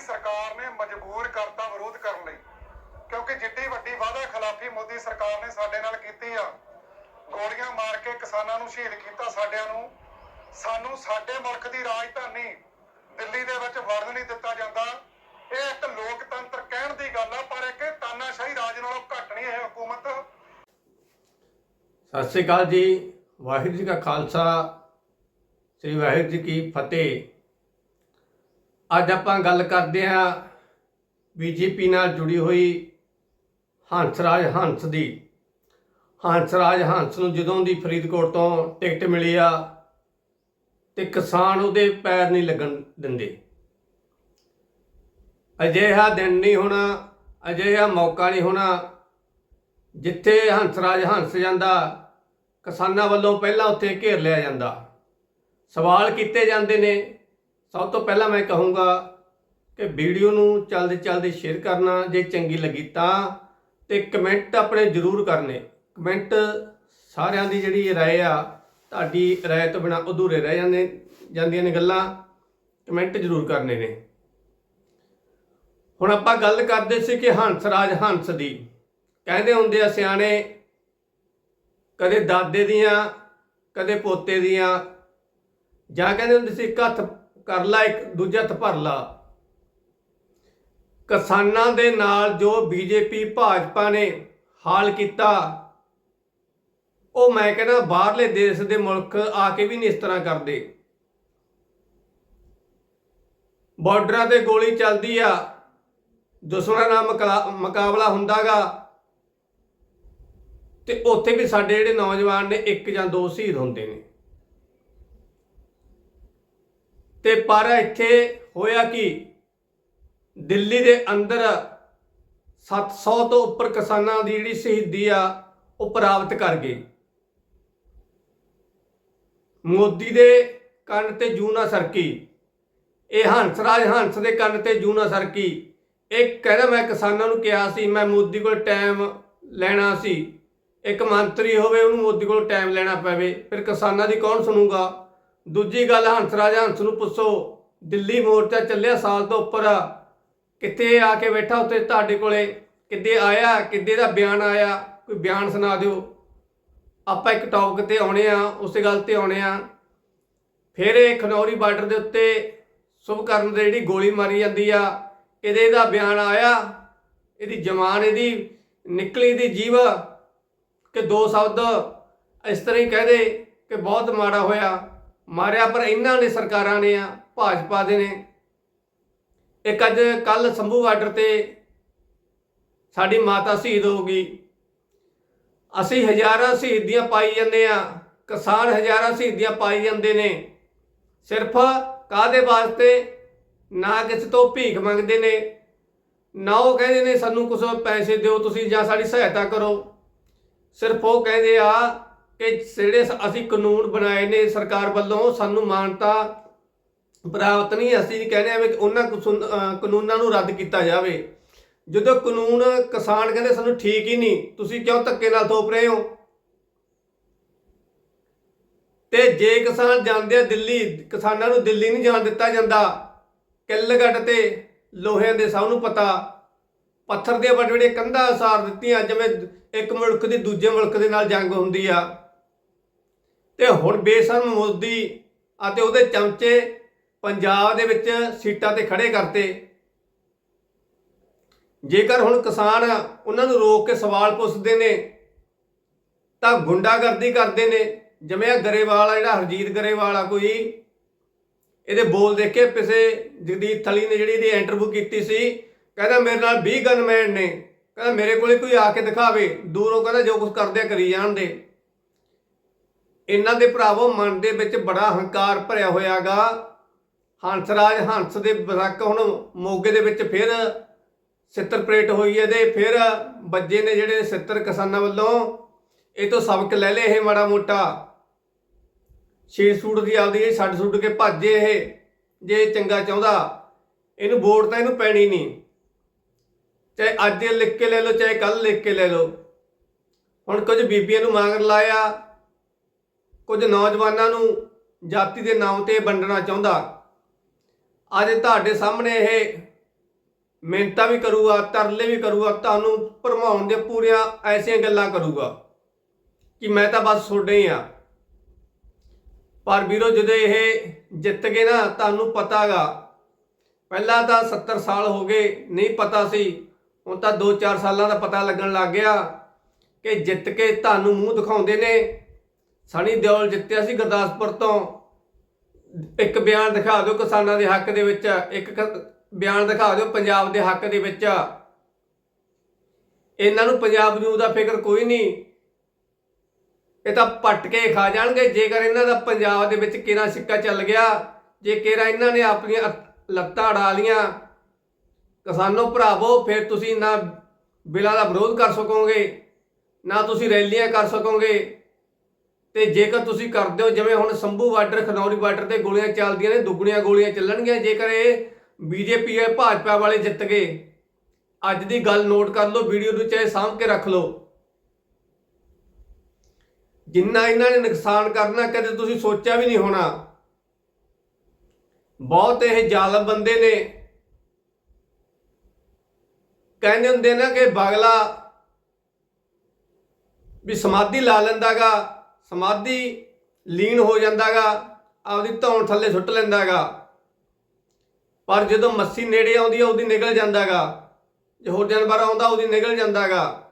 ਸਰਕਾਰ ਨੇ ਮਜਬੂਰ ਕਰਤਾ ਵਿਰੋਧ ਕਰਨ ਲਈ। ਕਿਉਂਕਿ ਜਿੱਡੀ ਵੱਡੀ ਵਾਅਦਾ ਖਿਲਾਫੀ ਮੋਦੀ ਸਰਕਾਰ ਨੇ ਸਾਡੇ ਨਾਲ ਕੀਤੀ ਆ, ਗੋਲੀਆਂ ਮਾਰ ਕੇ ਕਿਸਾਨਾਂ ਨੂੰ ਸ਼ਹੀਦ ਕੀਤਾ ਸਾਡਿਆਂ ਨੂੰ, ਸਾਨੂੰ ਸਾਡੇ ਮੁਲਕ ਦੀ ਰਾਜਧਾਨੀ ਦਿੱਲੀ ਦੇ ਵਿੱਚ ਵੜਨ ਨਹੀਂ ਦਿੱਤਾ ਜਾਂਦਾ। ਇਹ ਇੱਕ ਲੋਕਤੰਤਰ ਕਹਿਣ ਦੀ ਗੱਲ ਆ, ਪਰ ਇੱਕ ਤਾਨਾਸ਼ਾਹੀ ਰਾਜ ਨਾਲੋਂ ਘੱਟ ਨਹੀਂ ਇਹ ਹਕੂਮਤ। ਸਤਿ ਸ੍ਰੀ ਅਕਾਲ ਜੀ, ਵਾਹਿਗੁਰੂ ਜੀ ਕਾ ਖਾਲਸਾ, ਸ੍ਰੀ ਵਾਹਿਗੁਰੂ ਜੀ ਕੀ ਫਤਿਹ। ਅੱਜ ਆਪਾਂ ਗੱਲ ਕਰਦੇ ਹਾਂ ਬੀਜੇਪੀ ਨਾਲ ਜੁੜੀ ਹੋਈ ਹੰਸਰਾਜ ਹੰਸ ਦੀ। ਹੰਸਰਾਜ ਹੰਸ ਨੂੰ ਜਦੋਂ ਦੀ ਫਰੀਦਕੋਟ ਤੋਂ ਟਿਕਟ ਮਿਲੀ ਆ ਤੇ ਕਿਸਾਨ ਉਹਦੇ ਪੈਰ ਨਹੀਂ ਲੱਗਣ ਦਿੰਦੇ। ਅਜਿਹਾ ਦਿਨ ਨਹੀਂ ਹੋਣਾ, ਅਜਿਹਾ ਮੌਕਾ ਨਹੀਂ ਹੋਣਾ ਜਿੱਥੇ ਹੰਸਰਾਜ ਹੰਸ ਜਾਂਦਾ, ਕਿਸਾਨਾਂ ਵੱਲੋਂ ਪਹਿਲਾਂ ਉੱਥੇ ਘੇਰ ਲਿਆ ਜਾਂਦਾ। ਸਵਾਲ ਕੀਤੇ ਜਾਂਦੇ ਨੇ ਸਭ ਤੋਂ ਪਹਿਲਾਂ ਮੈਂ ਕਹੂੰਗਾ ਕਿ ਵੀਡੀਓ ਨੂੰ ਚਲਦੇ ਚਲਦੇ ਸ਼ੇਅਰ ਕਰਨਾ, ਜੇ ਚੰਗੀ ਲੱਗੀ ਤਾਂ, ਤੇ ਕਮੈਂਟ ਆਪਣੇ ਜ਼ਰੂਰ ਕਰਨੇ। ਕਮੈਂਟ ਸਾਰਿਆਂ ਦੀ ਜਿਹੜੀ ਰਾਏ ਆ, ਤੁਹਾਡੀ ਰਾਏ ਤੋਂ ਬਿਨਾ ਅਧੂਰੇ ਰਹਿ ਜਾਂਦੇ ਜਾਂਦੀਆਂ ਨੇ ਗੱਲਾਂ ਕਮੈਂਟ ਜ਼ਰੂਰ ਕਰਨੇ ਨੇ। ਹੁਣ ਆਪਾਂ ਗੱਲ ਕਰਦੇ ਸੀ ਕਿ ਹੰਸ ਰਾਜ ਹੰਸ ਦੀ। ਕਹਿੰਦੇ ਹੁੰਦੇ ਆ ਸਿਆਣੇ, ਕਦੇ ਦਾਦੇ ਦੀਆਂ, ਕਦੇ ਪੋਤੇ ਦੀਆਂ। ਜਾਂ ਕਹਿੰਦੇ ਹੁੰਦੇ ਸੀ ਇੱਕ ਹੱਥ ਕਰ ਲਾ ਇੱਕ, ਦੂਜਾ ਹੱਥ ਭਰ ਲਾ। ਕਿਸਾਨਾਂ ਦੇ ਨਾਲ ਜੋ ਬੀਜੇਪੀ, ਭਾਜਪਾ ਨੇ ਹਾਲ ਕੀਤਾ, ਉਹ ਮੈਂ ਕਹਿੰਦਾ ਬਾਹਰਲੇ ਦੇਸ਼ ਦੇ ਮੁਲਕ ਆ ਕੇ ਵੀ ਨਹੀਂ ਇਸ ਤਰ੍ਹਾਂ ਕਰਦੇ। ਬਾਰਡਰਾਂ ਤੇ ਗੋਲੀ ਚੱਲਦੀ ਆ ਦੁਸ਼ਮਣਾਂ ਨਾਲ ਮੁਕਾ- ਮੁਕਾਬਲਾ ਹੁੰਦਾਗਾ। ਤੇ ਉੱਥੇ ਵੀ ਸਾਡੇ ਜਿਹੜੇ ਨੌਜਵਾਨ ਨੇ, ਇੱਕ ਜਾਂ ਦੋ ਸ਼ਹੀਦ ਹੁੰਦੇ ਨੇ। ਤੇ ਪਰ ਇੱਥੇ ਹੋਇਆ ਕਿ? ਦਿੱਲੀ ਦੇ ਅੰਦਰ 700 ਤੋਂ ਉੱਪਰ ਕਿਸਾਨਾਂ ਦੀ ਜਿਹੜੀ ਸ਼ਹੀਦੀ ਆ, ਉਹ ਪ੍ਰਾਪਤ ਕਰ ਗਏ। ਮੋਦੀ ਦੇ ਕੰਨ ਤੇ ਜੂਨਾ ਸਰਕੀ। ਇਹ ਹੰਸਰਾਜ ਹੰਸ ਦੇ ਕੰਨ ਤੇ ਜੂਨਾ ਸਰਕੀ। ਇਹ ਕਹਿੰਦਾ ਮੈਂ ਕਿਸਾਨਾਂ ਨੂੰ ਕਿਹਾ ਸੀ, ਮੈਂ ਮੋਦੀ ਕੋਲ ਟਾਈਮ ਲੈਣਾ ਸੀ। ਇੱਕ ਮੰਤਰੀ ਹੋਵੇ, ਉਹਨੂੰ ਮੋਦੀ ਕੋਲ ਟਾਈਮ ਲੈਣਾ ਪਵੇ। ਫਿਰ ਕਿਸਾਨਾਂ ਦੀ ਕੌਣ ਸੁਣੂਗਾ? ਦੂਜੀ ਗੱਲ ਹੰਸਰਾਜ ਹੰਸ ਨੂੰ ਪੁੱਛੋ, ਦਿੱਲੀ ਮੋਰਚਾ ਚੱਲਿਆ ਸਾਲ ਤੋਂ ਉੱਪਰ। ਕਿੱਥੇ ਆ ਕੇ ਬੈਠਾ ਉੱਤੇ ਤੁਹਾਡੇ ਕੋਲੇ? ਕਿੱਦੇ ਆਇਆ, ਕਿੱਦੇ ਦਾ ਬਿਆਨ ਆਇਆ? ਕੋਈ ਬਿਆਨ ਸੁਣਾ ਦਿਓ। ਆਪਾਂ ਇੱਕ ਟੌਪਿਕ ਤੇ ਆਉਣੇ ਆ, ਉਸੇ ਗੱਲ ਤੇ ਆਉਣੇ ਆ। ਫਿਰ ਇਹ ਖਨੌਰੀ ਬਾਰਡਰ ਦੇ ਉੱਤੇ ਸੁਭਕਰਨ ਦੇ ਜਿਹੜੀ ਗੋਲੀ ਮਾਰੀ ਜਾਂਦੀ ਆ ਇਹਦੇ ਦਾ ਬਿਆਨ ਆਇਆ? ਇਹਦੀ ਜਮਾਨ ਇਹਦੀ ਨਿਕਲੀ ਦੀ ਜੀਵ, ਕਿ ਦੋ ਸ਼ਬਦ ਇਸ ਤਰ੍ਹਾਂ ਹੀ ਕਹਦੇ ਕਿ ਬਹੁਤ ਮਾੜਾ ਹੋਇਆ। ਮਾਰਿਆ, ਪਰ ਇਹਨਾਂ ਨੇ, ਸਰਕਾਰਾਂ ਨੇ ਆ, ਭਾਜਪਾ ਦੇ ਨੇ। ਇੱਕ ਅੱਜ ਕੱਲ ਸੰਭੂ ਬਾਰਡਰ ਤੇ ਸਾਡੀ ਮਾਤਾ ਸ਼ਹੀਦ ਹੋ ਗਈ। ਅਸੀਂ ਹਜ਼ਾਰਾਂ ਸ਼ਹੀਦੀਆਂ ਪਾਈ ਜਾਂਦੇ ਆ, ਕਿਸਾਨ ਹਜ਼ਾਰਾਂ ਸ਼ਹੀਦੀਆਂ ਪਾਈ ਜਾਂਦੇ ਨੇ। ਸਿਰਫ ਕਾਦੇ ਵਾਸਤੇ? ਨਾ ਕਿਸੇ ਤੋਂ ਭੀਖ ਮੰਗਦੇ ਨੇ। ਨਾ ਉਹ ਕਹਿੰਦੇ ਨੇ, ਸਾਨੂੰ ਕੁਝ ਪੈਸੇ ਦਿਓ, ਤੁਸੀਂ ਜਾਂ ਸਾਡੀ ਸਹਾਇਤਾ ਕਰੋ। ਸਿਰਫ ਉਹ ਕਹਿੰਦੇ ਆ ਕਿ ਜਿਹੜੇ ਅਸੀਂ ਕਾਨੂੰਨ ਬਣਾਏ ਨੇ ਸਰਕਾਰ ਵੱਲੋਂ, ਸਾਨੂੰ ਮਾਨਤਾ ਪ੍ਰਾਪਤ ਨਹੀਂ, ਅਸੀਂ ਕਹਿੰਦੇ ਆ ਵੀ ਉਹਨਾਂ ਕਾਨੂੰਨਾਂ ਨੂੰ ਰੱਦ ਕੀਤਾ ਜਾਵੇ। ਜਦੋਂ ਕਾਨੂੰਨ ਕਿਸਾਨ ਕਹਿੰਦੇ ਸਾਨੂੰ ਠੀਕ ਹੀ ਨਹੀਂ, ਤੁਸੀਂ ਕਿਉਂ ਧੱਕੇ ਨਾਲ ਥੋਪ ਰਹੇ ਹੋ? ਤੇ ਜੇ ਕਿਸਾਨ ਜਾਂਦੇ ਆ ਦਿੱਲੀ, ਕਿਸਾਨਾਂ ਨੂੰ ਦਿੱਲੀ ਨਹੀਂ ਜਾਣ ਦਿੱਤਾ ਜਾਂਦਾ ਕਿੱਲਗੜ ਤੇ ਲੋਹਿਆਂ ਦੇ ਸਭ ਨੂੰ ਪਤਾ, ਪੱਥਰ ਦੇ ਵੱਡੇ ਵੱਡੇ ਕੰਧਾਂ ਸਾਰ ਦਿੱਤੀਆਂ, ਜਿਵੇਂ ਇੱਕ ਮੁਲਕ ਦੀ ਦੂਜੇ ਮੁਲਕ ਦੇ ਨਾਲ ਜੰਗ ਹੁੰਦੀ ਆ। ਤੇ ਹੁਣ ਬੇਸ਼ਰਮ ਮੋਦੀ ਅਤੇ ਉਹਦੇ ਚਮਚੇ ਪੰਜਾਬ ਦੇ ਵਿੱਚ ਸੀਟਾਂ ਤੇ ਖੜੇ ਕਰਤੇ। ਜੇਕਰ ਹੁਣ ਕਿਸਾਨ ਉਹਨਾਂ ਨੂੰ ਰੋਕ ਕੇ ਸਵਾਲ ਪੁੱਛਦੇ ਨੇ, ਤਾਂ ਗੁੰਡਾਗਰਦੀ ਕਰਦੇ ਨੇ। ਜਿਵੇਂ ਗਰੇਵਾਲ ਆ, ਜਿਹੜਾ ਹਰਜੀਤ ਗਰੇਵਾਲ ਆ ਕੋਈ, ਇਹਦੇ ਬੋਲ ਦੇਖ ਕੇ ਪਿਛੇ ਜਗਦੀਪ ਥਲੀ ਨੇ ਜਿਹੜੀ ਇਹਦੀ ਇੰਟਰਵਿਊ ਕੀਤੀ ਸੀ, ਕਹਿੰਦਾ ਮੇਰੇ ਨਾਲ 20 ਗਨਮੈਨ ਨੇ, ਕਹਿੰਦਾ ਮੇਰੇ ਕੋਲੇ ਕੋਈ ਆ ਕੇ ਦਿਖਾਵੇ, ਦੂਰੋਂ ਕਹਿੰਦਾ ਜੋ ਕੁਝ ਕਰਦੇ ਆ ਕਰੀ ਜਾਣ ਦੇ ਇਹਨਾਂ ਦੇ ਭਰਾਵੋ, ਮਨ ਦੇ ਵਿੱਚ ਬੜਾ ਹੰਕਾਰ ਭਰਿਆ ਹੋਇਆਗਾ। ਹੰਸਰਾਜ ਹੰਸ ਦੇ ਬਰਕ ਹੁਣ ਮੋਗੇ ਦੇ ਵਿੱਚ ਫਿਰ ਸਿੱਤਰ ਪਰੇਡ ਹੋਈ ਹੈ ਤੇ ਫਿਰ ਬੱਜੇ ਨੇ ਜਿਹੜੇ ਸਿੱਤਰ ਕਿਸਾਨਾਂ ਵੱਲੋਂ, ਇਹ ਤੋਂ ਸਬਕ ਲੈ ਲਏ ਇਹ ਮਾੜਾ ਮੋਟਾ। ਛੇ ਸੂਟ ਦੀ ਆਪਦੀ ਇਹ ਛੱਡ ਸੁੱਟ ਕੇ ਭੱਜੇ ਇਹ, ਜੇ ਚੰਗਾ ਚਾਹੁੰਦਾ, ਇਹਨੂੰ ਵੋਟ ਤਾਂ ਇਹਨੂੰ ਪੈਣੀ ਨਹੀਂ। ਚਾਹੇ ਅੱਜ ਲਿਖ ਕੇ ਲੈ ਲਓ, ਚਾਹੇ ਕੱਲ ਲਿਖ ਕੇ ਲੈ ਲਓ। ਹੁਣ ਕੁਝ ਬੀਬੀਆਂ ਨੂੰ ਮੰਗ ਲਾਇਆ ਕੁਝ ਨੌਜਵਾਨਾਂ ਨੂੰ ਜਾਤੀ ਦੇ ਨਾਮ ਤੇ ਵੰਡਣਾ ਚਾਹੁੰਦਾ। ਅੱਜ ਤੁਹਾਡੇ ਸਾਹਮਣੇ ਇਹ ਮਿਹਨਤਾਂ ਵੀ ਕਰੂਗਾ, ਤਰਲੇ ਵੀ ਕਰੂਗਾ, ਤੁਹਾਨੂੰ ਭਰਮਾਉਣ ਦੇ ਪੂਰੀਆਂ ਐਸੀਆਂ ਗੱਲਾਂ ਕਰੂਗਾ ਕਿ ਮੈਂ ਤਾਂ ਬਸ ਤੁਹਾਡੇ ਹੀ ਆ ਪਰ ਵੀਰੋ, ਜਦੋਂ ਇਹ ਜਿੱਤ ਗਏ ਨਾ, ਤੁਹਾਨੂੰ ਪਤਾਗਾ ਪਹਿਲਾਂ ਤਾਂ 70 ਸਾਲ ਹੋ ਗਏ, ਨਹੀਂ ਪਤਾ ਸੀ। ਹੁਣ ਤਾਂ 2-4 ਸਾਲਾਂ ਦਾ ਪਤਾ ਲੱਗਣ ਲੱਗ ਗਿਆ ਕਿ ਜਿੱਤ ਕੇ ਤੁਹਾਨੂੰ ਮੂੰਹ ਦਿਖਾਉਂਦੇ ਨੇ। ਸਣੀ ਦਿਓਲ ਜਿੱਤਿਆ ਸੀ ਗੁਰਦਾਸਪੁਰ ਤੋਂ। ਇੱਕ ਬਿਆਨ ਦਿਖਾ ਦਿਓ ਕਿਸਾਨਾਂ ਦੇ ਹੱਕ ਦੇ ਵਿੱਚ, ਇੱਕ ਬਿਆਨ ਦਿਖਾ ਦਿਓ ਪੰਜਾਬ ਦੇ ਹੱਕ ਦੇ ਵਿੱਚ। ਇਹਨਾਂ ਨੂੰ ਪੰਜਾਬ ਨੂੰ ਦਾ ਫਿਕਰ ਕੋਈ ਨਹੀਂ। ਇਹ ਤਾਂ ਪੱਟ ਕੇ ਖਾ ਜਾਣਗੇ, ਜੇਕਰ ਇਹਨਾਂ ਦਾ ਪੰਜਾਬ ਦੇ ਵਿੱਚ ਕਿਹੜਾ ਸਿੱਕਾ ਚੱਲ ਗਿਆ, ਜੇ ਕਿਹੜਾ ਇਹਨਾਂ ਨੇ ਆਪਣੀਆਂ ਲੱਤਾਂ ਅੜਾ ਲੀਆਂ। ਕਿਸਾਨੋ ਭਰਾਵੋ, ਫਿਰ ਤੁਸੀਂ ਨਾ ਬਿੱਲਾਂ ਦਾ ਵਿਰੋਧ ਕਰ ਸਕੋਗੇ, ਨਾ ਤੁਸੀਂ ਰੈਲੀਆਂ ਕਰ ਸਕੋਗੇ। ਤੇ ਜੇਕਰ ਤੁਸੀਂ ਕਰਦੇ ਹੋ, ਜਿਵੇਂ ਹੁਣ ਸੰਭੂ ਬਾਰਡਰ, ਖਨੌਰੀ ਬਾਰਡਰ ਤੇ ਗੋਲੀਆਂ ਚੱਲਦੀਆਂ ਨੇ, ਦੁੱਗਣੀਆਂ ਗੋਲੀਆਂ ਚੱਲਣਗੀਆਂ, ਜੇਕਰ ਇਹ ਬੀਜੇਪੀ ਜਾਂ ਭਾਜਪਾ ਵਾਲੇ ਜਿੱਤ ਗਏ, ਅੱਜ ਦੀ ਗੱਲ ਨੋਟ ਕਰ ਲਓ, ਵੀਡੀਓ ਨੂੰ ਚਾਹੇ ਸਾਂਭ ਕੇ ਰੱਖ ਲਓ। ਜਿੰਨਾ ਇਹਨਾਂ ਨੇ ਨੁਕਸਾਨ ਕਰਨਾ, ਕਦੇ ਤੁਸੀਂ ਸੋਚਿਆ ਵੀ ਨਹੀਂ ਹੋਣਾ। ਬਹੁਤ ਇਹ ਜ਼ਾਲਮ ਬੰਦੇ ਨੇ। ਕਹਿੰਦੇ ਹੁੰਦੇ ਨਾ ਕਿ ਬਗਲਾ ਵੀ ਸਮਾਧੀ ਲਾ ਲੈਂਦਾਗਾ। ਸਮਾਧੀ ਲੀਨ ਹੋ ਜਾਂਦਾਗਾ, ਆਪਦੀ ਧੌਣ ਥੱਲੇ ਸੁੱਟ ਲੈਂਦਾਗਾ। ਪਰ ਜਦੋਂ ਮੱਸੀ ਨੇੜੇ ਆਉਂਦੀ ਆ, ਉਹਦੀ ਨਿਕਲ ਜਾਂਦਾਗਾ। ਜੇ ਹੋਰ ਜਾਨਵਰ ਆਉਂਦਾ, ਉਹਦੀ ਨਿਕਲ ਜਾਂਦਾਗਾ।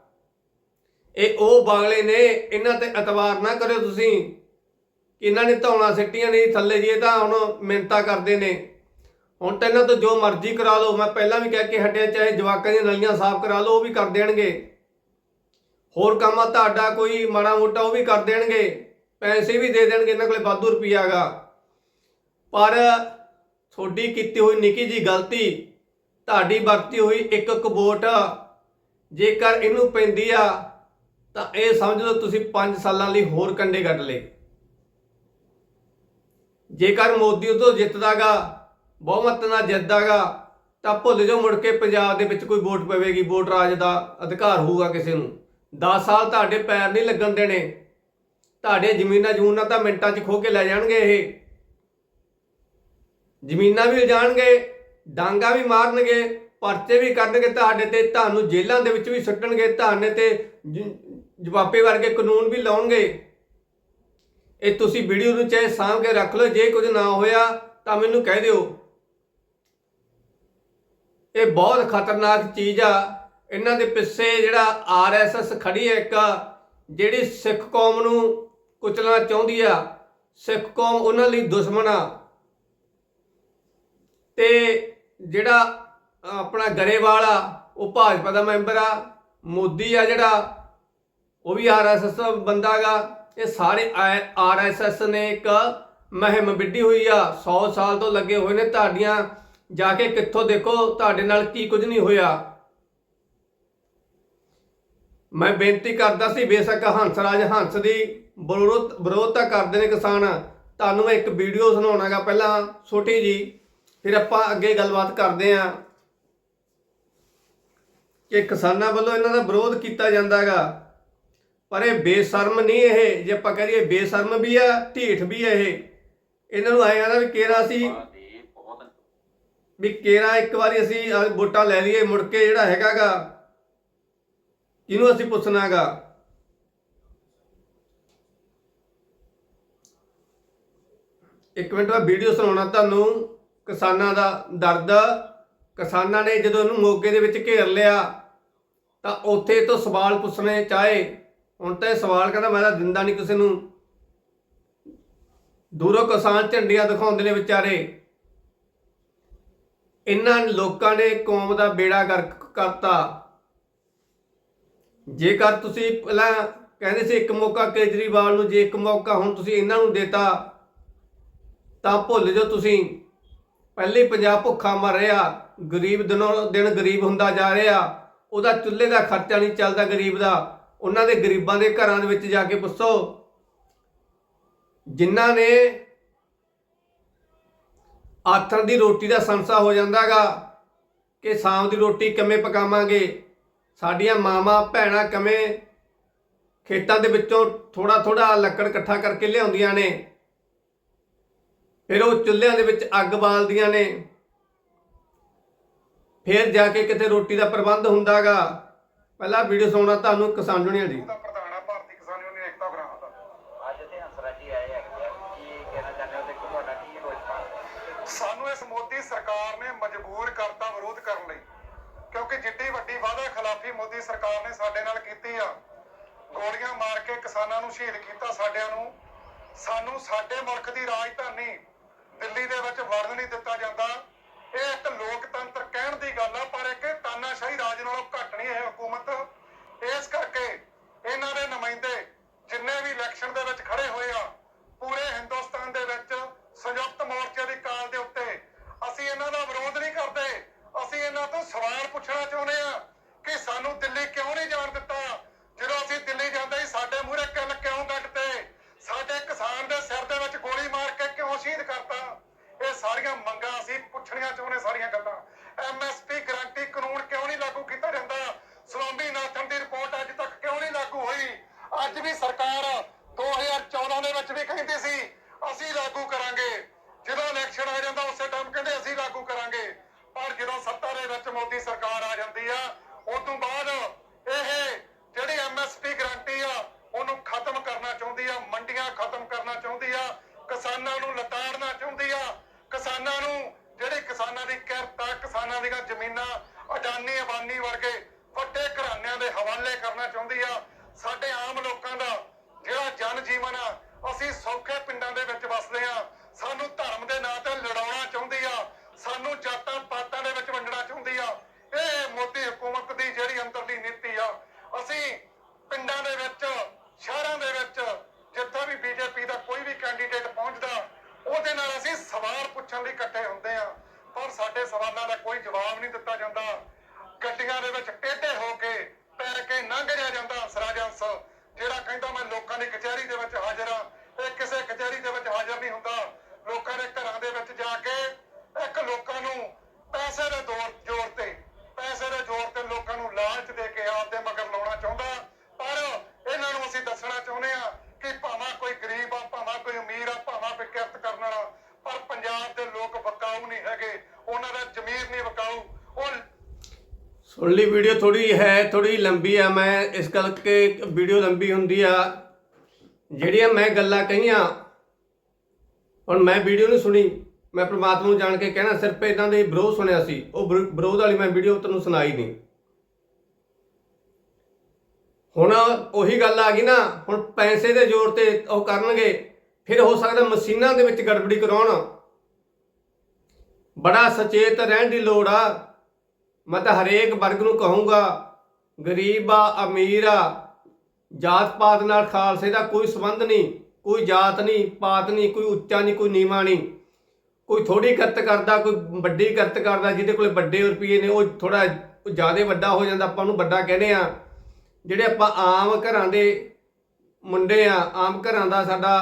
ਇਹ ਉਹ ਬਾਗਲੇ ਨੇ, ਇਹਨਾਂ ਤੇ ਇਤਬਾਰ ਨਾ ਕਰਿਓ ਤੁਸੀਂ, ਕਿ ਇਹਨਾਂ ਨੇ ਧੌਣਾ ਸਿੱਟੀਆਂ ਨਹੀਂ, ਥੱਲੇ ਜੀ ਇਹ ਤਾਂ ਹੁਣ ਮਿੰਤਾ ਕਰਦੇ ਨੇ। ਹੁਣ ਤਾਂ ਇਹਨਾਂ ਤੋਂ ਜੋ ਮਰਜ਼ੀ ਕਰਾ ਲਓ, ਮੈਂ ਪਹਿਲਾਂ ਵੀ ਕਹਿ ਕੇ ਹਟਿਆ, ਚਾਹੇ ਜਵਾਕਾਂ ਦੀਆਂ ਨਲੀਆਂ ਸਾਫ਼ ਕਰਾ ਲਓ, ਉਹ ਵੀ ਕਰ ਦੇਣਗੇ। ਹੋਰ ਕੰਮ ਆ, ਤੁਹਾਡਾ ਕੋਈ ਮਾੜਾ ਮੋਟਾ ਉਹ ਵੀ ਕਰ ਦੇਣਗੇ, ਪੈਸੇ ਵੀ ਦੇ ਦੇਣਗੇ, ਇਹਨਾਂ ਕੋਲੇ ਵਾਧੂ ਰੁਪਈਆਗਾ ਪਰ ਤੁਹਾਡੀ ਕੀਤੀ ਹੋਈ ਨਿੱਕੀ ਜੀ ਗਲਤੀ, ਤੁਹਾਡੀ ਵਰਤੀ ਹੋਈ ਇੱਕ ਇੱਕ ਵੋਟ ਜੇਕਰ ਇਹਨੂੰ ਪੈਂਦੀ ਆ, ਤਾਂ ਇਹ ਸਮਝ ਲਓ ਤੁਸੀਂ 5 ਸਾਲਾਂ ਲਈ ਹੋਰ ਕੰਡੇ ਕੱਢ ਲਏ। ਜੇਕਰ ਮੋਦੀ ਉਦੋਂ ਜਿੱਤਦਾਗਾ, ਬਹੁਮਤ ਨਾਲ ਜਿੱਤਦਾਗਾ, ਤਾਂ ਭੁੱਲ ਜਾਓ ਮੁੜ ਕੇ ਪੰਜਾਬ ਦੇ ਵਿੱਚ ਕੋਈ ਵੋਟ ਪਵੇਗੀ, ਵੋਟ ਰਾਜ ਦਾ ਅਧਿਕਾਰ ਹੋਊਗਾ ਕਿਸੇ ਨੂੰ। 10 ਸਾਲ ਤੁਹਾਡੇ ਪੈਰ ਨਹੀਂ ਲੱਗਣ ਦੇਣੇ। ਤੁਹਾਡੇ ਜ਼ਮੀਨਾਂ ਜਮੂਨਾਂ ਤਾਂ ਮਿੰਟਾਂ 'ਚ ਖੋ ਕੇ ਲੈ ਜਾਣਗੇ ਇਹ। ਜ਼ਮੀਨਾਂ ਵੀ ਜਾਣਗੇ ਡਾਂਗਾ ਵੀ ਮਾਰਨਗੇ, ਪਰਚੇ ਵੀ ਕੱਢਣਗੇ ਤੁਹਾਡੇ ਤੇ, ਤੁਹਾਨੂੰ ਜੇਲ੍ਹਾਂ ਦੇ ਵਿੱਚ ਵੀ ਸੁੱਟਣਗੇ, ਤੁਹਾਡੇ ਤੇ ਜ- ਜਵਾਬੇ ਵਰਗੇ ਕਾਨੂੰਨ ਵੀ ਲਾਉਣਗੇ। ਇਹ ਤੁਸੀਂ ਵੀਡੀਓ ਨੂੰ ਚਾਹੇ ਸਾਂਭ ਕੇ ਰੱਖ ਲਓ, ਜੇ ਕੁਝ ਨਾ ਹੋਇਆ ਤਾਂ ਮੈਨੂੰ ਕਹਿ ਦਿਓ। ਇਹ ਬਹੁਤ ਖਤਰਨਾਕ ਚੀਜ਼ ਆ। ਇਹਨਾਂ ਦੇ ਪਿੱਛੇ ਜਿਹੜਾ ਆਰਐਸਐਸ ਖੜੀ ਹੈ ਇੱਕ, ਜਿਹੜੀ ਸਿੱਖ ਕੌਮ ਨੂੰ ਕੁਚਲਣਾ ਚਾਹੁੰਦੀ ਆ, ਸਿੱਖ ਕੌਮ ਉਹਨਾਂ ਲਈ ਦੁਸ਼ਮਣ ਆ। ਤੇ ਜਿਹੜਾ ਆਪਣਾ ਗਰੇਵਾਲ ਆ, ਉਹ ਭਾਜਪਾ ਦਾ ਮੈਂਬਰ ਆ, ਮੋਦੀ ਆ ਜਿਹੜਾ, ਉਹ ਵੀ ਆਰਐਸਐਸ ਦਾ ਬੰਦਾਗਾ ਇਹ ਸਾਰੇ ਆਰਐਸਐਸ ਨੇ ਇੱਕ ਮਹਿਮ ਵਿੱਢੀ ਹੋਈ ਆ 100 ਸਾਲ ਤੋਂ ਲੱਗੇ ਹੋਏ ਨੇ ਤੁਹਾਡੀਆਂ। ਜਾ ਕੇ ਕਿੱਥੋਂ ਦੇਖੋ, ਤੁਹਾਡੇ ਨਾਲ ਕੀ ਕੁਝ ਨਹੀਂ ਹੋਇਆ। ਮੈਂ ਬੇਨਤੀ ਕਰਦਾ ਸੀ ਬੇਸ਼ੱਕ ਹੰਸਰਾਜ ਹੰਸ ਦੀ ਵਿਰੋਧ ਵਿਰੋਧਤਾ ਕਰਦੇ ਨੇ ਕਿਸਾਨ। ਤੁਹਾਨੂੰ ਮੈਂ ਇੱਕ ਵੀਡੀਓ ਸੁਣਾਉਣਾਗਾ ਪਹਿਲਾਂ ਛੋਟੀ ਜੀ। ਫਿਰ ਆਪਾਂ ਅੱਗੇ ਗੱਲਬਾਤ ਕਰਦੇ ਆਂ ਕਿ ਕਿਸਾਨਾਂ ਵੱਲੋਂ ਇਹਨਾਂ ਦਾ ਵਿਰੋਧ ਕੀਤਾ ਜਾਂਦਾਗਾ। ਪਰ ਇਹ ਬੇਸ਼ਰਮ ਨਹੀਂ ਇਹ ਜੇ ਆਪਾਂ ਕਹੀਏ ਬੇਸ਼ਰਮ ਵੀ ਆ ਢੀਠ ਵੀ ਆ ਇਹ। ਇਹਨਾਂ ਨੂੰ ਆਇਆ ਨਾ ਵੀ ਕੇਰਾ ਸੀ? ਵੀ ਕੇਰਾ ਇੱਕ ਵਾਰੀ ਅਸੀਂ ਵੋਟਾਂ ਲੈ ਲਈਏ ਮੁੜ ਕੇ ਜਿਹੜਾ ਹੈਗਾਗਾ। ਇਹਨੂੰ ਅਸੀਂ ਪੁੱਛਣਾਗਾ ਇੱਕ ਮਿੰਟ ਮੈਂ ਵੀਡੀਓ ਸੁਣਾਉਣਾ ਤੁਹਾਨੂੰ। ਕਿਸਾਨਾਂ ਦਾ ਦਰਦ। ਕਿਸਾਨਾਂ ਨੇ ਜਦੋਂ ਇਹਨੂੰ ਮੋਗੇ ਦੇ ਵਿੱਚ ਘੇਰ ਲਿਆ, ਤਾਂ ਉੱਥੇ ਤੋਂ ਸਵਾਲ ਪੁੱਛਣੇ ਚਾਹੇ। ਹੁਣ ਤਾਂ ਇਹ ਸਵਾਲ ਕਹਿੰਦਾ ਮੈਂ ਤਾਂ ਦਿੰਦਾ ਨਹੀਂ ਕਿਸੇ ਨੂੰ। ਦੂਰੋਂ ਕਿਸਾਨ ਝੰਡੀਆਂ ਦਿਖਾਉਂਦੇ ਨੇ ਵਿਚਾਰੇ। ਇਹਨਾਂ ਲੋਕਾਂ ਨੇ ਕੌਮ ਦਾ ਬੇੜਾ ਗਰਕ ਕਰਤਾ। ਜੇਕਰ ਤੁਸੀਂ ਪਹਿਲਾਂ ਕਹਿੰਦੇ ਸੀ ਇੱਕ ਮੌਕਾ ਕੇਜਰੀਵਾਲ ਨੂੰ, ਜੇ ਇੱਕ ਮੌਕਾ ਹੁਣ ਤੁਸੀਂ ਇਹਨਾਂ ਨੂੰ ਦੇਤਾ, ਤਾਂ ਭੁੱਲ ਜਾਓ ਤੁਸੀਂ। ਪਹਿਲੇ ਪੰਜਾਬ ਭੁੱਖਾ ਮਰ ਰਿਹਾ, ਗਰੀਬ ਦਿਨੋਂ ਦਿਨ ਗਰੀਬ ਹੁੰਦਾ ਜਾ ਰਿਹਾ। ਉਹਦਾ ਚੁੱਲ੍ਹੇ ਦਾ ਖਰਚਾ ਨਹੀਂ ਚੱਲਦਾ ਗਰੀਬ ਦਾ। ਉਹਨਾਂ ਦੇ ਗਰੀਬਾਂ ਦੇ ਘਰਾਂ ਦੇ ਵਿੱਚ ਜਾ ਕੇ ਪੁੱਛੋ। ਜਿਨ੍ਹਾਂ ਨੇ ਆਥਣ ਦੀ ਰੋਟੀ ਦਾ ਸੰਸਾ ਹੋ ਜਾਂਦਾਗਾ, ਕਿ ਸ਼ਾਮ ਦੀ ਰੋਟੀ ਕਿਵੇਂ ਪਕਾਵਾਂਗੇ? ਸਾਡੀਆਂ ਮਾਵਾਂ ਭੈਣਾਂ ਕਿਵੇਂ ਖੇਤਾਂ ਦੇ ਵਿੱਚੋਂ ਥੋੜਾ ਥੋੜਾ ਲੱਕੜ ਇਕੱਠਾ ਕਰਕੇ ਲਿਆਉਂਦੀਆਂ ਨੇ ਫਿਰ ਉਹ ਚੁੱਲ੍ਹਿਆਂ ਦੇ ਵਿੱਚ ਅੱਗ ਬਾਲਦੀਆਂ ਨੇ ਫਿਰ ਜਾ ਕੇ ਕਿਤੇ ਰੋਟੀ ਦਾ ਪ੍ਰਬੰਧ ਹੁੰਦਾਗਾ। ਪਹਿਲਾਂ ਵੀਡੀਓ ਸੁਣਨਾ ਤੁਹਾਨੂੰ ਕਿਸਾਨ ਜੁਨੀਅਰ ਦੀ ਉਹਦਾ ਪ੍ਰਧਾਨ ਆ ਭਾਰਤੀ ਕਿਸਾਨ ਯੂਨੀਅਨ ਏਕਤਾ ਬਰਾਹਾਂ ਦਾ। ਅੱਜ ਤੇ ਹੰਸਰਾਜ ਜੀ ਆਏ ਹੈਗੇ ਆ ਕੀ ਕਹਿਣਾ ਚਾਹੁੰਦੇ ਹੋ ਤੇ ਤੁਹਾਡਾ ਕੀ ਰੋਲ ਸਾਨੂੰ ਇਸ ਮੋਦੀ ਸਰਕਾਰ ਨੇ ਮਜਬੂਰ ਕਰਤਾ ਵਿਰੋਧ ਕਰਨ ਲਈ। ਕਿਉਂਕਿ ਜਿੱਡੀ ਵੱਡੀ ਵਾਅਦਾ ਖਿਲਾਫੀ ਮੋਦੀ ਸਰਕਾਰ ਨੇ ਸਾਡੇ ਨਾਲ ਕੀਤੀ ਆ, ਗੋਲੀਆਂ ਮਾਰ ਕੇ ਕਿਸਾਨਾਂ ਨੂੰ ਸ਼ਹੀਦ ਕੀਤਾ ਸਾਡਿਆਂ ਨੂੰ, ਸਾਨੂੰ ਸਾਡੇ ਮੁਲਕ ਦੀ ਰਾਜਧਾਨੀ ਦਿੱਲੀ ਦੇ ਵਿੱਚ ਵੜਨ ਨਹੀਂ ਦਿੱਤਾ ਜਾਂਦਾ। ਇਹ ਇੱਕ ਲੋਕਤੰਤਰ ਕਹਿਣ ਦੀ ਗੱਲ ਆ, ਪਰ ਇੱਕ ਤਾਨਾਸ਼ਾਹੀ ਰਾਜ ਨਾਲੋਂ ਘੱਟ ਨਹੀਂ, ਇਹ ਹਕੂਮਤ ਇਸ ਕਰਕੇ ਇਹਨਾਂ ਦੇ ਨੁਮਾਇੰਦੇ ਜਿੰਨੇ ਵੀ ਇਲੈਕਸ਼ਨ ਦੇ ਵਿੱਚ ਖੜੇ ਹੋਏ ਆ ਪੂਰੇ ਹਿੰਦੁਸਤਾਨ ਦੇ ਵਿੱਚ ਸੰਯੁਕਤ ਮੋਰਚੇ ਦੀ ਕਾਲ ਦੇ ਉੱਤੇ ਅਸੀਂ ਇਹਨਾਂ ਦਾ ਵਿਰੋਧ ਨਹੀਂ ਕਰਦੇ ਅਸੀਂ ਇਹਨਾਂ ਤੋਂ ਸਵਾਲ ਪੁੱਛਣਾ ਚਾਹੁੰਦੇ ਆ ਕਿ ਸਾਨੂੰ ਦਿੱਲੀ ਕਿਉਂ ਨਹੀਂ ਜਾਣ ਦਿੱਤਾ ਜਦੋਂ ਅਸੀਂ ਦਿੱਲੀ ਜਾਂਦੇ ਸੀ ਸਾਡੇ ਮੂਹਰੇ ਕਿੱਲ ਕਿਉਂ ਕੱਟਦੇ ਸਾਡੇ ਕਿਸਾਨ ਦੇ ਸਿਰ ਦੇ ਵਿੱਚ ਗੋਲੀ ਮਾਰ ਕੇ ਕਿਉਂ ਸ਼ਹੀਦ ਕਰਤਾ ਇਹ ਸਾਰੀਆਂ ਮੰਗਾਂ ਅਸੀਂ ਪੁੱਛਣੀਆਂ ਚਾਹੁੰਦੇ ਸਾਰੀਆਂ ਗੱਲਾਂ ਐਮਐਸਪੀ ਗਰੰਟੀ ਕਾਨੂੰਨ ਕਿਉਂ ਨਹੀਂ ਲਾਗੂ ਕੀਤਾ ਜਾਂਦਾ ਸਵਾਮੀਨਾਥਨ ਦੀ ਰਿਪੋਰਟ ਅੱਜ ਤੱਕ ਕਿਉਂ ਨਹੀਂ ਲਾਗੂ ਹੋਈ ਅੱਜ ਵੀ ਸਰਕਾਰ 2014 ਦੇ ਵਿੱਚ ਵੀ ਕਹਿੰਦੀ ਸੀ, ਅਸੀਂ ਲਾਗੂ ਕਰਾਂਗੇ। ਜਦੋਂ ਇਲੈਕਸ਼ਨ ਆ ਜਾਂਦਾ, ਉਸੇ ਟਾਈਮ ਕਹਿੰਦੇ ਅਸੀਂ ਲਾਗੂ ਕਰਾਂਗੇ। ਪਰ ਜਦੋਂ ਸੱਤਾ ਦੇ ਵਿੱਚ ਮੋਦੀ ਸਰਕਾਰ ਆ ਜਾਂਦੀ ਆ ਉਸ ਤੋਂ ਬਾਅਦ ਇਹ ਜਿਹੜੀ ਐਮਐਸਪੀ ਗਰੰਟੀ ਆ, ਉਹਨੂੰ ਖਤਮ ਕਰਨਾ ਚਾਹੁੰਦੀ ਆ, ਮੰਡੀਆਂ ਖਤਮ ਕਰਨਾ ਚਾਹੁੰਦੀ ਆ, ਕਿਸਾਨਾਂ ਨੂੰ ਲਤਾੜਨਾ ਚਾਹੁੰਦੀ ਆ। ਕਿਸਾਨਾਂ ਨੂੰ ਜਿਹੜੀ ਕਿਸਾਨਾਂ ਦੀ ਕਿਰਤ ਆ, ਕਿਸਾਨਾਂ ਦੀਆਂ ਜ਼ਮੀਨਾਂ ਅਡਾਨੀ ਅਬਾਨੀ ਵਰਗੇ ਵੱਡੇ ਘਰਾਣਿਆਂ ਦੇ ਹਵਾਲੇ ਕਰਨਾ ਚਾਹੁੰਦੀ ਆ। ਸਾਡੇ ਆਮ ਲੋਕਾਂ ਦਾ ਜਿਹੜਾ ਜਨ ਜੀਵਨ ਆ, ਅਸੀਂ ਸੌਖੇ ਪਿੰਡਾਂ ਦੇ ਵਿੱਚ ਵਸਦੇ ਆ ਸਾਨੂੰ ਧਰਮ ਦੇ ਨਾਂ ਤੇ ਲੜਾਉਣਾ ਚਾਹੁੰਦੀ ਆ। ਸਾਨੂੰ ਜਾਤਾਂ ਪਾਤਾਂ ਦੇ ਵਿੱਚ ਵੰਡਣਾ ਚਾਹੁੰਦੀ ਆ। ਇਹ ਮੋਦੀ ਹਕੂਮਤ ਦੀ ਜਿਹੜੀ ਅੰਦਰਲੀ ਨੀਤੀ ਆ, ਅਸੀਂ ਪਿੰਡਾਂ ਦੇ ਵਿੱਚ, ਸ਼ਹਿਰਾਂ ਦੇ ਵਿੱਚ, ਜਿੱਥੇ ਵੀ ਬੀਜੇਪੀ ਦਾ ਕੋਈ ਵੀ ਕੈਂਡੀਡੇਟ ਪਹੁੰਚਦਾ, ਉਹਦੇ ਨਾਲ ਅਸੀਂ ਸਵਾਲ ਪੁੱਛਣ ਲਈ ਇਕੱਠੇ ਹੁੰਦੇ ਆ ਪਰ ਸਾਡੇ ਸਵਾਲਾਂ ਦਾ ਕੋਈ ਜਵਾਬ ਨਹੀਂ ਦਿੱਤਾ ਜਾਂਦਾ। ਗੱਡੀਆਂ ਦੇ ਵਿੱਚ ਟੇਢੇ ਹੋ ਕੇ ਕੇ ਲੰਘ ਜਾ ਜਾਂਦਾ ਸਰਾਜੰਸ ਜਿਹੜਾ ਕਹਿੰਦਾ ਮੈਂ ਲੋਕਾਂ ਦੀ ਕਚਹਿਰੀ ਦੇ ਵਿੱਚ ਹਾਜ਼ਰ ਆ ਇਹ ਕਿਸੇ ਕਚਹਿਰੀ ਦੇ ਵਿੱਚ ਹਾਜ਼ਰ ਨਹੀਂ ਹੁੰਦਾ। ਲੋਕਾਂ ਦੇ ਘਰਾਂ ਦੇ ਵਿੱਚ ਜਾ ਕੇ ਇੱਕ ਲੋਕਾਂ ਨੂੰ ਪੈਸੇ ਦੇ ਦੌਰ, ਜ਼ੋਰ ਤੇ, ਪੈਸੇ ਦੇ ਜ਼ੋਰ ਤੇ ਲੋਕਾਂ ਨੂੰ ਲਾਲਚ ਦੇ ਕੇ ਆਪਦੇ ਮਗਰ ਲਾਉਣਾ ਚਾਹੁੰਦਾ। ਪਰ ਇਹਨਾਂ ਨੂੰ ਅਸੀਂ ਦੱਸਣਾ ਚਾਹੁੰਦੇ ਆ ਕਿ ਭਾਵੇਂ ਕੋਈ ਗਰੀਬ ਆ, ਭਾਵੇਂ ਕੋਈ ਅਮੀਰ ਆ, ਭਾਵੇਂ ਕੋਈ ਕਿਰਤ ਕਰਨ ਵਾਲਾ, ਪਰ ਪੰਜਾਬ ਦੇ ਲੋਕ ਵਕਾਊ ਨਹੀਂ ਹੈਗੇ। ਉਹਨਾਂ ਦਾ ਜ਼ਮੀਰ ਨਹੀਂ ਵਕਾਊ, ਉਹ ਸੁਣ ਲਈ ਵੀਡੀਓ ਥੋੜੀ ਹੈ ਥੋੜੀ ਲੰਬੀ ਆ, ਮੈਂ ਇਸ ਕਰਕੇ ਵੀਡੀਓ ਲੰਬੀ ਹੁੰਦੀ ਆ। ਜਿਹੜੀਆਂ ਮੈਂ ਗੱਲਾਂ ਕਹੀਆਂ, ਹੁਣ ਮੈਂ ਵੀਡੀਓ ਨਹੀਂ ਸੁਣੀ, ਮੈਂ ਪ੍ਰਮਾਤਮਾ ਨੂੰ ਜਾਣ ਕੇ ਕਹਿਣਾ, ਸਿਰਫ ਇਹਨਾਂ ਦੇ ਵਿਰੋਧ ਸੁਣਿਆ ਸੀ, ਉਹ ਵਿਰੋ- ਵਿਰੋਧ ਵਾਲੀ ਮੈਂ ਵੀਡੀਓ ਤੁਹਾਨੂੰ ਸੁਣਾਈ ਨਹੀਂ। ਹੁਣ ਉਹੀ ਗੱਲ ਆ ਗਈ ਨਾ, ਹੁਣ ਪੈਸੇ ਦੇ ਜ਼ੋਰ ਤੇ ਉਹ ਕਰਨਗੇ, ਫਿਰ ਹੋ ਸਕਦਾ ਮਸ਼ੀਨਾਂ ਦੇ ਵਿੱਚ ਗੜਬੜੀ ਕਰਾਉਣ। ਬੜਾ ਸਚੇਤ ਰਹਿਣ ਦੀ ਲੋੜ ਆ। ਮੈਂ ਤਾਂ ਹਰੇਕ ਵਰਗ ਨੂੰ ਕਹੂੰਗਾ, ਗਰੀਬ ਆ ਅਮੀਰ ਆ ਜਾਤ ਪਾਤ ਨਾਲ ਖਾਲਸੇ ਦਾ ਕੋਈ ਸੰਬੰਧ ਨਹੀਂ, ਕੋਈ ਜਾਤ ਨਹੀਂ, ਪਾਤ ਨਹੀਂ, ਕੋਈ ਉੱਚਾ ਨਹੀਂ, ਕੋਈ ਨੀਵਾਂ ਨਹੀਂ। ਕੋਈ ਥੋੜੀ ਕਰਤ ਕਰਦਾ, ਕੋਈ ਵੱਡੀ ਕਰਤ ਕਰਦਾ, ਜਿਹਦੇ ਕੋਲੇ ਵੱਡੇ ਰੁਪਏ ਨੇ, ਉਹ ਥੋੜਾ ਜ਼ਿਆਦਾ ਵੱਡਾ ਹੋ ਜਾਂਦਾ, ਆਪਾਂ ਉਹਨੂੰ ਵੱਡਾ ਕਹਿੰਦੇ ਆ ਜਿਹੜੇ ਆਪਾਂ ਆਮ ਘਰਾਂ ਦੇ ਮੁੰਡੇ ਆ ਆਮ ਘਰਾਂ ਦਾ ਸਾਡਾ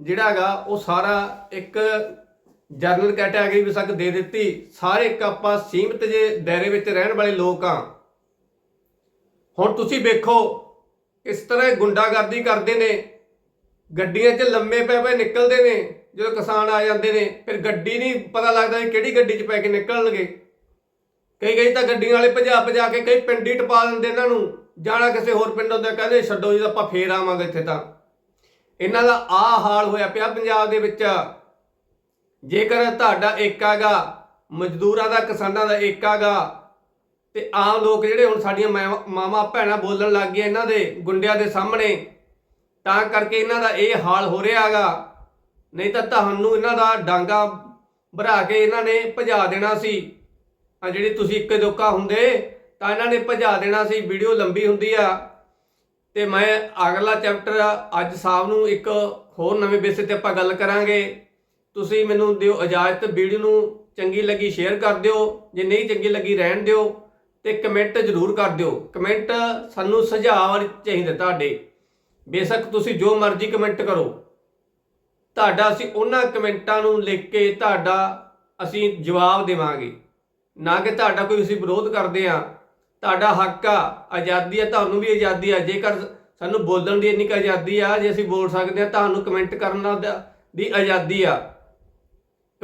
ਜਿਹੜਾ ਹੈਗਾ, ਉਹ ਸਾਰਾ ਇੱਕ ਜਰਨਲ ਕੈਟਾਗਰੀ ਵੀ ਤੱਕ ਦੇ ਦਿੱਤੀ। ਸਾਰੇ ਇੱਕ ਆਪਾਂ ਸੀਮਿਤ ਜੇ ਦਾਇਰੇ ਵਿੱਚ ਰਹਿਣ ਵਾਲੇ ਲੋਕ ਆ। ਹੁਣ ਤੁਸੀਂ ਵੇਖੋ, ਇਸ ਤਰ੍ਹਾਂ ਗੁੰਡਾਗਰਦੀ ਕਰਦੇ ਨੇ। ਗੱਡੀਆਂ 'ਚ ਲੰਮੇ ਪੈ ਪੈ ਨਿਕਲਦੇ ਨੇ, ਜਦੋਂ ਕਿਸਾਨ ਆ ਜਾਂਦੇ ਨੇ, ਫਿਰ ਗੱਡੀ ਨਹੀਂ ਪਤਾ ਲੱਗਦਾ ਵੀ ਕਿਹੜੀ ਗੱਡੀ 'ਚ ਪੈ ਕੇ ਨਿਕਲਣਗੇ। ਕਈ ਕਈ ਤਾਂ ਗੱਡੀਆਂ ਵਾਲੇ ਭਜਾ ਭਜਾ ਕੇ ਕਈ ਪਿੰਡੀ ਟਪਾ ਦਿੰਦੇ ਇਹਨਾਂ ਨੂੰ। ਜਾਣਾ ਕਿਸੇ ਹੋਰ ਪਿੰਡ ਹੁੰਦਾ, ਕਹਿੰਦੇ ਛੱਡੋ ਜੀ, ਆਪਾਂ ਫੇਰ ਆਵਾਂਗੇ ਇੱਥੇ ਤਾਂ। ਇਹਨਾਂ ਦਾ ਆ ਹਾਲ ਹੋਇਆ ਪਿਆ ਪੰਜਾਬ ਦੇ ਵਿੱਚ। ਜੇਕਰ ਤੁਹਾਡਾ ਏਕਾਗਾ ਮਜ਼ਦੂਰਾਂ ਦਾ, ਕਿਸਾਨਾਂ ਦਾ ਏਕਾਗਾ ਤੇ ਆਮ ਲੋਕ ਜਿਹੜੇ ਹੁਣ ਸਾਡੀਆਂ ਮਾਂ- ਭੈਣਾਂ ਬੋਲਣ ਲੱਗ ਗਈਆਂ ਇਹਨਾਂ ਦੇ, ਗੁੰਡਿਆਂ ਦੇ ਸਾਹਮਣੇ, ਤਾਂ ਕਰਕੇ ਇਹਨਾਂ ਦਾ ਇਹ ਹਾਲ ਹੋ ਰਿਹਾਗਾ ਨਹੀਂ ਤਾਂ ਤੁਹਾਨੂੰ ਇਹਨਾਂ ਦਾ ਡਾਂਗਾ ਭਰਾ ਕੇ ਇਹਨਾਂ ਨੇ ਭਜਾ ਦੇਣਾ ਸੀ। ਆ ਜਿਹੜੀ ਤੁਸੀਂ ਇੱਕੇ ਦੋਕਾ ਹੁੰਦੇ, ਤਾਂ ਇਹਨਾਂ ਨੇ ਭਜਾ ਦੇਣਾ ਸੀ। ਵੀਡੀਓ ਲੰਬੀ ਹੁੰਦੀ ਆ। ਤੇ ਮੈਂ ਅਗਲਾ ਚੈਪਟਰ ਅੱਜ ਸ਼ਾਮ ਨੂੰ ਇੱਕ ਹੋਰ ਨਵੇਂ ਵਿਸ਼ੇ ਤੇ ਆਪਾਂ ਗੱਲ ਕਰਾਂਗੇ। ਤੁਸੀਂ ਮੈਨੂੰ ਦਿਓ ਇਜਾਜ਼ਤ, ਵੀਡੀਓ ਨੂੰ ਚੰਗੀ ਲੱਗੀ ਸ਼ੇਅਰ ਕਰ ਦਿਓ, ਜੇ ਨਹੀਂ ਚੰਗੀ ਲੱਗੀ ਰਹਿਣ ਦਿਓ ਤੇ ਕਮੈਂਟ ਜ਼ਰੂਰ ਕਰ ਦਿਓ। ਕਮੈਂਟ ਸਾਨੂੰ ਸੁਝਾਅ ਚਾਹੀਦੇ ਤੁਹਾਡੇ। ਬੇਸ਼ੱਕ ਤੁਸੀਂ ਜੋ ਮਰਜ਼ੀ ਕਮੈਂਟ ਕਰੋ। ਤੁਹਾਡਾ ਅਸੀਂ ਉਹਨਾਂ ਕਮੈਂਟਾਂ ਨੂੰ ਲਿਖ ਕੇ ਤੁਹਾਡਾ ਅਸੀਂ ਜਵਾਬ ਦੇਵਾਂਗੇ। ਨਾ ਕਿ ਤੁਹਾਡਾ ਕੋਈ ਅਸੀਂ ਵਿਰੋਧ ਕਰਦੇ ਆ ਤੁਹਾਡਾ ਹੱਕ ਆ, ਆਜ਼ਾਦੀ ਆ, ਤੁਹਾਨੂੰ ਵੀ ਆਜ਼ਾਦੀ ਆ। ਜੇਕਰ ਸਾਨੂੰ ਬੋਲਣ ਦੀ ਇੰਨੀ ਕੁ ਆਜ਼ਾਦੀ ਆ, ਜੇ ਅਸੀਂ ਬੋਲ ਸਕਦੇ ਆ ਤੁਹਾਨੂੰ ਕਮੈਂਟ ਕਰਨ ਦਾ ਦੀ ਆਜ਼ਾਦੀ ਆ।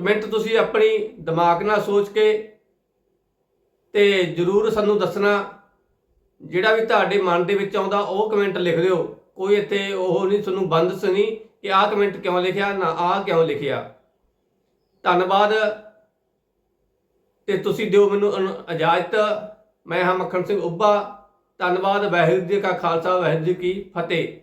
ਕਮੈਂਟ ਤੁਸੀਂ ਆਪਣੀ ਦਿਮਾਗ ਨਾਲ ਸੋਚ ਕੇ ਤੇ ਜਰੂਰ ਸਾਨੂੰ ਦੱਸਣਾ। ਜਿਹੜਾ ਵੀ ਤੁਹਾਡੇ ਮਨ ਦੇ ਵਿੱਚ ਆਉਂਦਾ, ਉਹ ਕਮੈਂਟ ਲਿਖ ਦਿਓ। ਕੋਈ ਇੱਥੇ ਉਹ ਨਹੀਂ, ਤੁਹਾਨੂੰ ਬੰਦਸ ਨਹੀਂ ਕਿ ਆਹ ਕਮੈਂਟ ਕਿਉਂ ਲਿਖਿਆ, ਨਾ ਆਹ ਕਿਉਂ ਲਿਖਿਆ। ਧੰਨਵਾਦ। ਤੇ ਤੁਸੀਂ ਦਿਓ ਮੈਨੂੰ ਅਨੁ- ਇਜਾਜ਼ਤ। ਮੈਂ ਹਾਂ ਮੱਖਣ ਸਿੰਘ ਉੱਭਾ। ਧੰਨਵਾਦ। ਵਾਹਿਗੁਰੂ ਜੀ ਕਾ ਖਾਲਸਾ, ਵਾਹਿਗੁਰੂ ਜੀ ਕੀ ਫਤਿਹ।